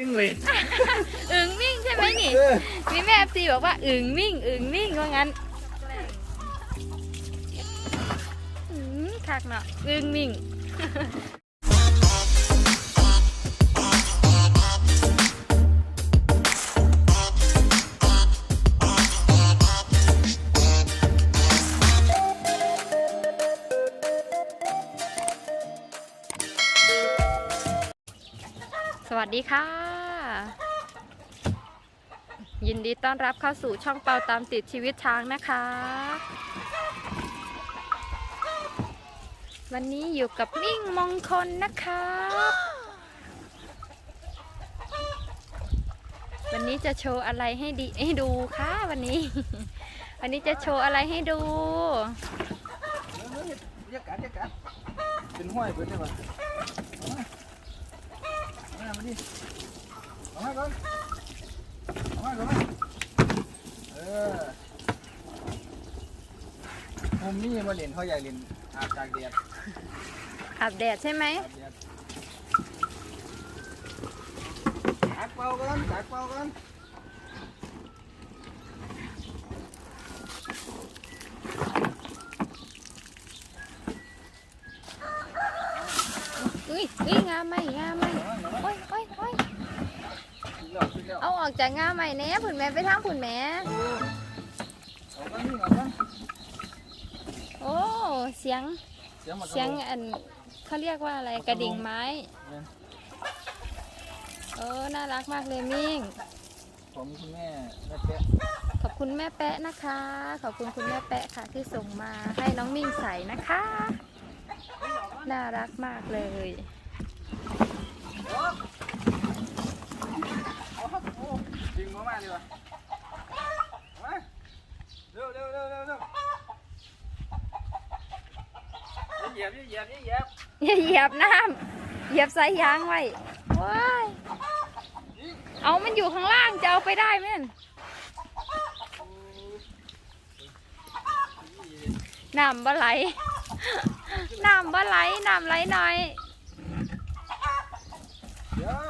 วิ่งเลยอึ่งมิ่งใช่ไหมนี่เออมีแม่ซีบอกว่าอึ่งมิ่งอึ่งมิ่งว่างั้นอืมคักเนาะอึ่งมิ่งสวัสดีค่ะ ยินดีต้อนรับเข้าสู่ช่องเปาตามติดชีวิตช้างนะคะ วันนี้อยู่กับมิ่งมงคลนะคะ วันนี้จะโชว์อะไรให้ดีให้ดูคะวันนี้ วันนี้จะโชว์อะไรให้ดูเรียกกัดเรียกกัดเป็นห้อยเพิ่นได้ปะเอามามาดิมาก่อน มาก่อนมาเออมุมนี้มาเล่นเขาใหญ่เล่นอาบจากแดดอาบแดดใช่ไหมอาบแดดตักเป่าก่อนตักเป่าก่อนอุ้ยอุ้ยงามไหมงามไหมโอ้ยโอ้ยโอ้ย ขึ้นแล้วขึ้นแล้ว เอาออกจากงามไหมแหน่ผุนแม่ไปทางผุนแม่เอาก่อนนี่เอาก่อนโอ้เสียงเสียงมันเสียงอันเขาเรียกว่าอะไรกระดิ่งไม้เนี่ยเออน่ารักมากเลยมิ่งของคุณแม่แม่แป๊ะขอบคุณแม่แปะนะคะ ขอบคุณคุณแม่แปะค่ะที่ส่งมาให้น้องมิ่งใส่นะคะ น่ารักมากเลย ดึงมามาดีกว่ามาเร็วเร็วเร็วเร็วเร็วเห ยียบเหยียบเหยียบอย่าเหยียบน้ำเหยียบสายยางไว้ว้ายเอามันอยู่ข้างล่างจะเอาไปได้ไหมนน้ำบ่ไหลน้ำบ่ไหลน้ำไหลหน่อยเดี๋ยว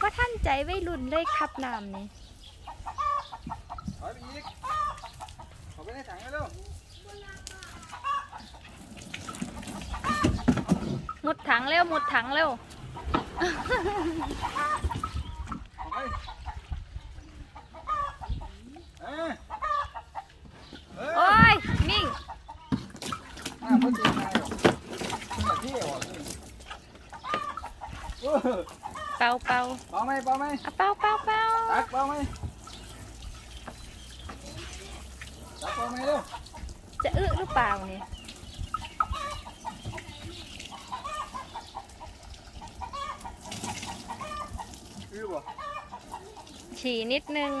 ว่าท่านใจไว้รุ่นเลยครับน้ำนี่ ถอยไปอีกขอไปในถังเร็ว มุดถัง เร็วมุดถังเร็วขอไปเอ้ยเอ้ยโอ้ยมิ่งอะพ่อเจ๊มาหรอกเนี่ยพี่เหรอนี่เออเป่าเป่าเป่าไหมเป่าไหมอะเป่าเป่าเป่าตักเป่าไหมตักเป่าไหมเร็วจะอึหรือเปล่านี่คื ฉี่นิดนึง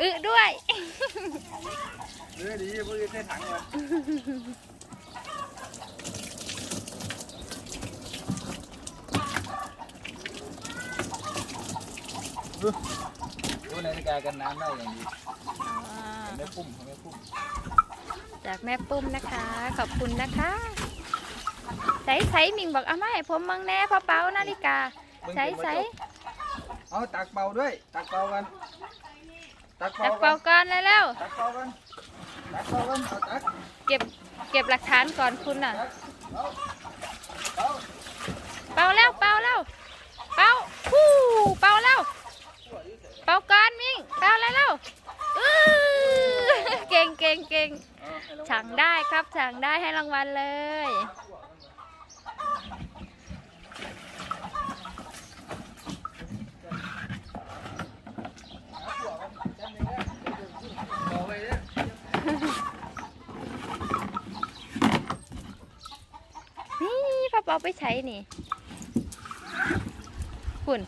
อึด้วยเรือดีเพื่อใส่ถังเลยดูดูนาฬิกากันน้ำได้อย่างดีเห็นไหม่ปุ้มเห็นไหม่ปุ้ม จากแม่ปุ้มนะคะ ขอบคุณนะคะใส่ใส่มิงบอกเอามาให้ผมมังแน่พ่อเป๋านาฬิกา ใส่ใส่เอาตักเป่าด้วย ตักเป่ากัน ตักจัเป่ากกัเป่านก่อนเลยแล้วตักเป่ากันตักเป่ากันเอาตักเก็บเก็บหลักฐานก่อนคุณน่ะตักเอาเอาเป่าแล้วเป่าแล้วเป่าฮู้เป่าแล้วเป่าก่อนมิงเป่าแล้วแล้วอื้อเก่งเก่งเก่งเอาให้รางวัลฉังได้ครับฉังได้ให้รางวัลเลย เอาไว้เนี่ย นี่พ่อเปา ไปใช้นี่คุณ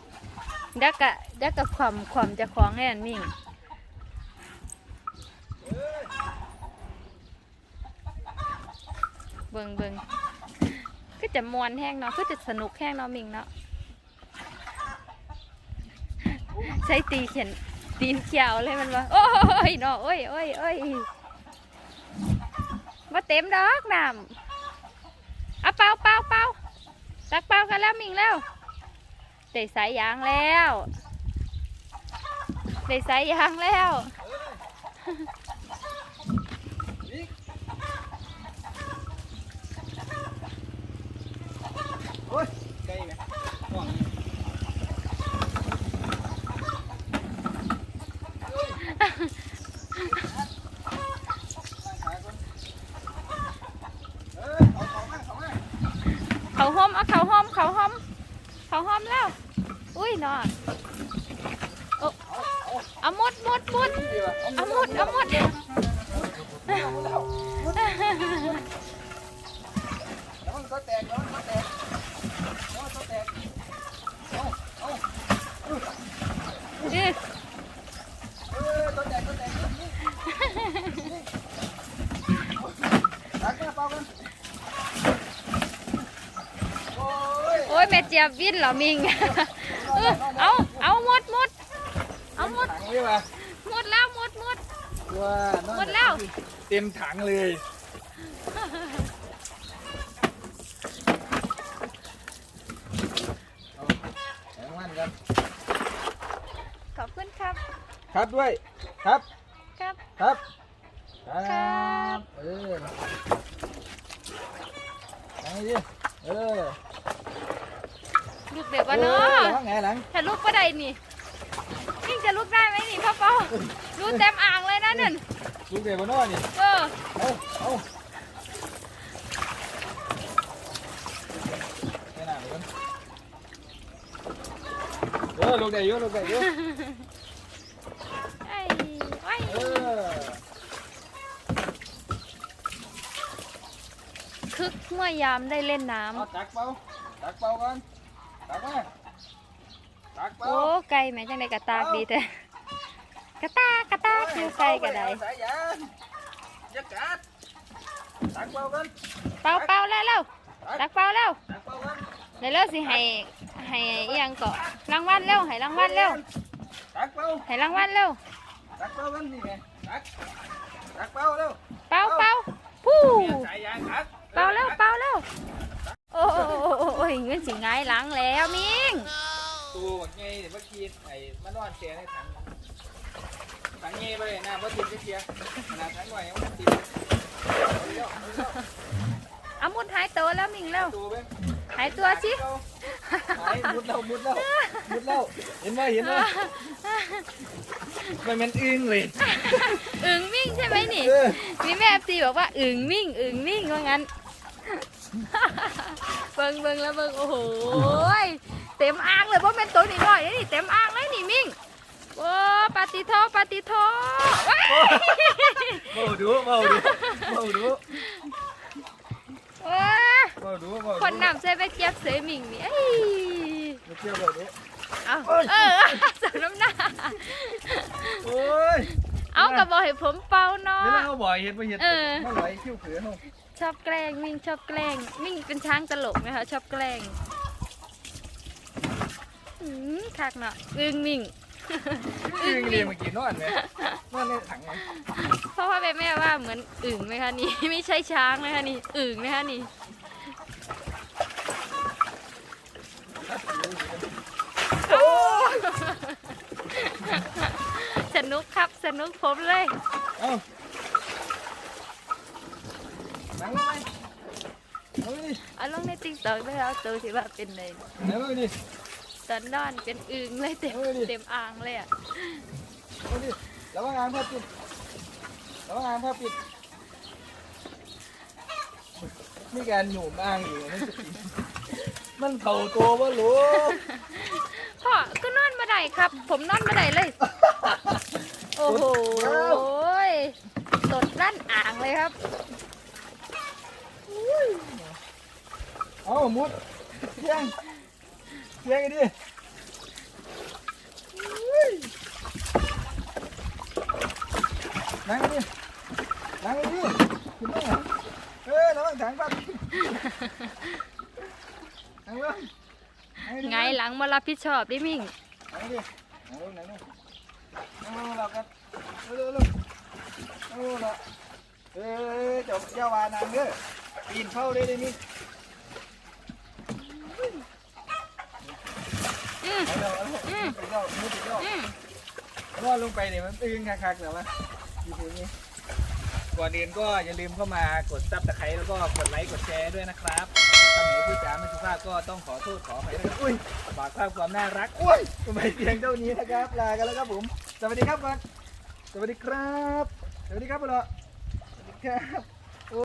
ดักกะดักกะความความจะคล้องให้อันมิ่งเบิงเบิงก็จะมวนแห้งเนาะก็จะสนุกแห้งเนาะมิ่งเนาะใช้ตีเขียนตีนเขียวเลยมันว่าโอ้ยเนาะโอ้ยโอ้ยโอ้ยมาเต็มดอกน้ำ เอาเป่าเป่าเป่า ตักเป้ากันแล้วมิงแล้วได้สายยางแล้วได้สายยางแล้วโอ้ยไกลไหมห่วงนี่เฮ้ยตั้งขาก่อนเอ้ยเอาของมาของมา เขาห้อมเอาเขาห้อมเขาห้อมเขาห้อมแล้ว อุ้ยนอนโอ้เอาหม ดหมดหมดดีว่ะเอาหมดเอาหมดเอาหมดแล้วแล้วมันก็แตกแล้วมันก็แตกแล้วมันก็แตกเอาเอาดื้อเออตัวแตกตัวแตกนี่นี่ตักมาเปล่ากันโอ้ยโอ้ยแม่เจี๊ยบวินเหรอมิงเออเอาเอาหมดหมดเอาหมดถังเลยว่ะหมดแล้วหมดหม ดว้าหมดแล้ว เต็มถังเลยเอาแข็งมันกันขอบคุณครับ ครับด้วยครับครับ ครับคครัรับบเออทางนี้ดิเออลูกเด็กวะเนาะระวังไงหลังถ้าลูกก็ได้นี่มิง จะลูกได้ไหมนี่พ่อเปาลูกเต็มอ่างเลยนะนั่นลูกเด็กบนนอนี่ เออเอาเอาไม่น่าเลยเออลูกเด็กเยอะลูกเด็กเยอะไอ้ไอ้เออคึกเมื่อยามได้เล่นน้เอาตักเปล่าตักเปล่าก่อนตักมาตักำเปล่า โอ้ไก่แม่จังได้กระตากดีแต่กระตากกระตากคือไก่กระไดสายยางยักกัดตักเปล่ากันเป่าเป่าแล้วแล้วตักเป่าแล้วตักเปล่ากันเดี๋ยวเลิกสิให้ให้อิหยังเกาะรางวัลเร็วให้รางวัลเร็วตักเปล่าให้รางวัลเร็วตักเปล่ากันนี่ไงตักตักเปล่าเร็วเป่าเป่าผู้เปลี่ยนสายยางตักเป่าเร็วเป่าเร็วโอ้โอ้โอ้โอ้โอ้ยเงินสิง่ายหลังแล้วมิง ตัวไงเมื่อกี้ไอ้มานอนแช่ในถังถังเงี้ยไปเลยนะเมื่อกี้จะเชียร์ขนาดถังหน่อยมันติดเอาเร็วเอาเร็วเอามุดหายตัวแล้วมิงแล้วตัวไปหายตัวสิหายมุดแล้วมุดแล้วมุดแล้วเห็นไหมเห็นไหมมันมันอึ้งเลยอึ่งมิ่งใช่ไหมนี่เออมีแม่ซีบอกว่าอึ่งมิ่งอึ่งมิ่งว่างั้นเบิ่งเบิ่งแล้วเบิ่งโอ้โหย เต็มอ่างเลยเพราะเป็นตัวนี่น้อยนี่เต็มอ่างเลยนี่มิ่งโอ้ปาติโทปาติโทว้ายเบาดูเบาดูเบาดูว้าเบาดูเบาดูคนนำใส่ไปเก็บเสยมิ่งนี่เอ้ยมาเที่ยวเบาดูเอาเอ้ยเออสมน้ำหน้าโอ้ยเอากระบอกให้ผมเป่าเนาะเดี๋ยวเราบ่อยเห็นไปเห็นเออไม่ไหวคิ้วเขือเขาชอบแกล้งมิ่งชอบแกล้งมิ่งเป็นช้างตลกไหมคะชอบแกล้งอืม คักเนาะอึ้งมิ่งอึ้งเรียนเมื่อกี้นอนไหมนอนในถังไหมเพราะว่าแม่แม่ว่าเหมือนอึ่งไหมคะนี่ ไม่ใช่ช้างนะคะนี่อึ่งไหมคะนี่โอ้สนุกครับสนุกผมเลยเอ้านั่งลงไหมนั่งลงดิเอาลงในติ๊กต็อกได้แล้วตัวที่ว่าเป็นในนั่งลงดิ ตอนนอนเป็นอึ่งเลยเต็มเออดิเต็มอ่างเลยอะนั่งลงดิระวังงานผ้าปิดระวังงานผ้าปิด มีการหนูมอ้างอยู่นี่จะปิดมันเข่าตัววะลูกพ่อก็นอนมาได้ครับ ผมนอนมาได้เลย โอ้โหตดรั่นอ่างเลยครับเอามุดเที่ยง เที่ยงกันดิอุ้ยนั่งดินั่งดิขึ้นมาหน่อเออระวังถังปั๊บนั่งลงไงหลังมารับผิดชอบดิมิ่งนั่งดินั่งลงนั่งลงนั่งลงเรากันเร็วๆเร็วนั่งลงเราเออเจ้าเจ้าวานางเด้อปีนเข้าได้เลยนี่อาเราเอาเรา อืม ไปย่อมือไปย่ออืมนอนลงไปเนี่ยมันตึงคักๆแต่ว่าอยู่ตรงนี้ก่อนอื่นก็อย่าลืมเข้ามากดซับตะไคร้แล้วก็กดไลค์กดแชร์ด้วยนะครับถ้าไหนผู้จ๋าไม่สุภาพก็ต้องขอโทษขออภัยนะครับอุ้ยฝากภาพความน่ารักอุ้ยทำไมเพียงเท่านี้นะครับลากันแล้วครับผมสวัสดีครับก่อนสวัสดีครับ สวัสดีครับพ่อหล่อสวัสดีครับ